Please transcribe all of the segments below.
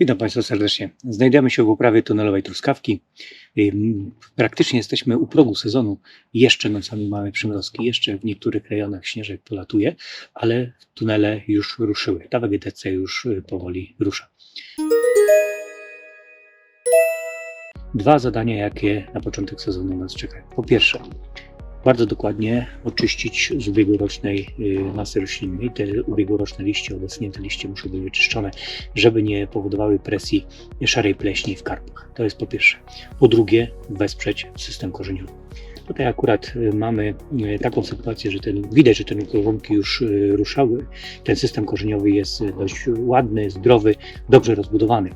Witam Państwa serdecznie. Znajdujemy się w uprawie tunelowej truskawki. Praktycznie jesteśmy u progu sezonu. Jeszcze nocami mamy przymrozki, jeszcze w niektórych rejonach śnieżek polatuje, ale tunele już ruszyły. Ta wegetacja już y, powoli rusza. Dwa zadania, jakie na początek sezonu nas czekają. Po pierwsze, bardzo dokładnie oczyścić z ubiegłorocznej y, masy roślinnej. Te ubiegłoroczne liście, obecnięte liście muszą być wyczyszczone, żeby nie powodowały presji szarej pleśni w karpach. To jest po pierwsze. Po drugie, wesprzeć system korzeniowy. Tutaj akurat y, mamy y, taką sytuację, że ten, widać, że te korzonki już ruszały. Ten system korzeniowy jest dość ładny, zdrowy, dobrze rozbudowany.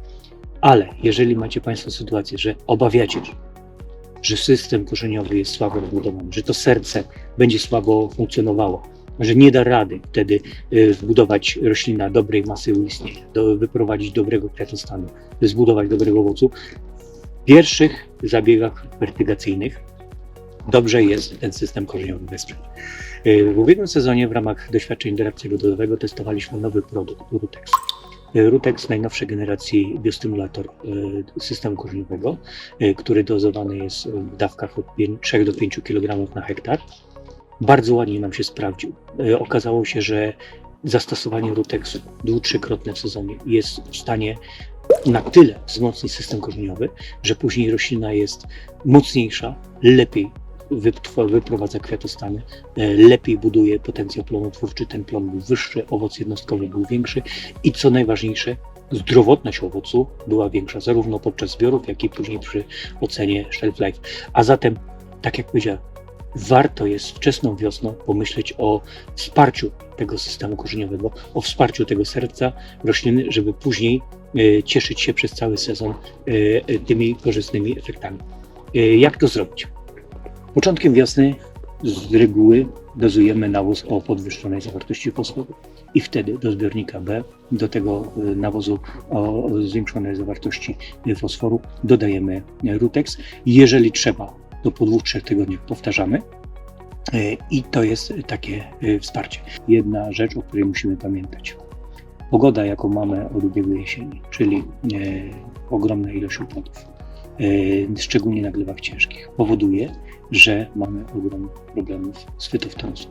Ale jeżeli macie Państwo sytuację, że obawiacie się, że system korzeniowy jest słabo rozbudowany, że to serce będzie słabo funkcjonowało, że nie da rady wtedy y, zbudować roślina dobrej masy uistnienia, do, wyprowadzić dobrego kwiatostanu, zbudować dobrego owocu. W pierwszych zabiegach fertygacyjnych dobrze jest ten system korzeniowy wesprzeć. Y, W ubiegłym sezonie w ramach doświadczeń doradztwa godowego testowaliśmy nowy produkt Rutex. Rutex najnowszej generacji biostymulator y, systemu korzeniowego, y, który dozowany jest w dawkach od 3 do 5 kg na hektar. Bardzo ładnie nam się sprawdził. Y, Okazało się, że zastosowanie Rutexu dwu, trzykrotne w sezonie jest w stanie na tyle wzmocnić system korzeniowy, że później roślina jest mocniejsza, lepiej wyprowadza kwiatostany, e, lepiej buduje potencjał plonotwórczy, ten plon był wyższy, owoc jednostkowy był większy i co najważniejsze, zdrowotność owocu była większa, zarówno podczas zbiorów, jak i później przy ocenie shelf life. A zatem, tak jak powiedziałem, warto jest wczesną wiosną pomyśleć o wsparciu tego systemu korzeniowego, o wsparciu tego serca rośliny, żeby później e, cieszyć się przez cały sezon e, tymi korzystnymi efektami. Jak to zrobić? Początkiem wiosny z reguły dozujemy nawóz o podwyższonej zawartości fosforu i wtedy do zbiornika B, do tego y, nawozu o zwiększonej zawartości fosforu dodajemy Rutex. Jeżeli trzeba, to po dwóch, trzech tygodniach powtarzamy. Y, I to jest takie y, wsparcie. Jedna rzecz, o której musimy pamiętać. Pogoda, jaką mamy od ubiegłej jesieni, czyli e, ogromna ilość opadów, e, szczególnie na glebach ciężkich, powoduje, że mamy ogrom problemów z fytoftorozą.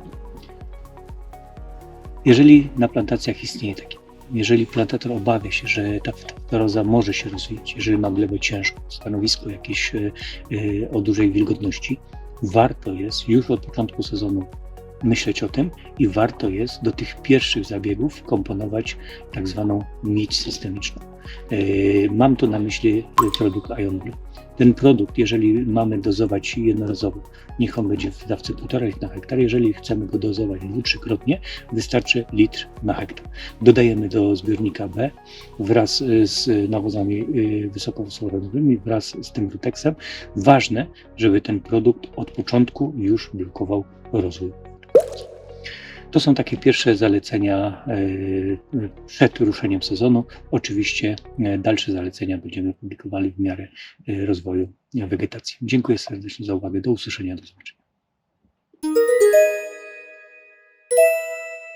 Jeżeli na plantacjach istnieje taki, jeżeli plantator obawia się, że ta fytoftoroza może się rozwijać, jeżeli ma glebę ciężką, stanowisko jakieś e, e, o dużej wilgotności, warto jest już od początku sezonu myśleć o tym i warto jest do tych pierwszych zabiegów komponować tak zwaną miedź systemiczną. E, Mam tu na myśli e, produkt Ion Blue. Ten produkt, jeżeli mamy dozować jednorazowo, niech on będzie w dawce 1,5 litr na hektar. Jeżeli chcemy go dozować dwu, wystarczy litr na hektar. Dodajemy do zbiornika B wraz e, z nawozami wysokofosforowymi, wraz z tym rutexem. Ważne, żeby ten produkt od początku już blokował rozwój. To są takie pierwsze zalecenia e, przed ruszeniem sezonu. Oczywiście e, dalsze zalecenia będziemy publikowali w miarę e, rozwoju wegetacji. Dziękuję serdecznie za uwagę. Do usłyszenia, do zobaczenia.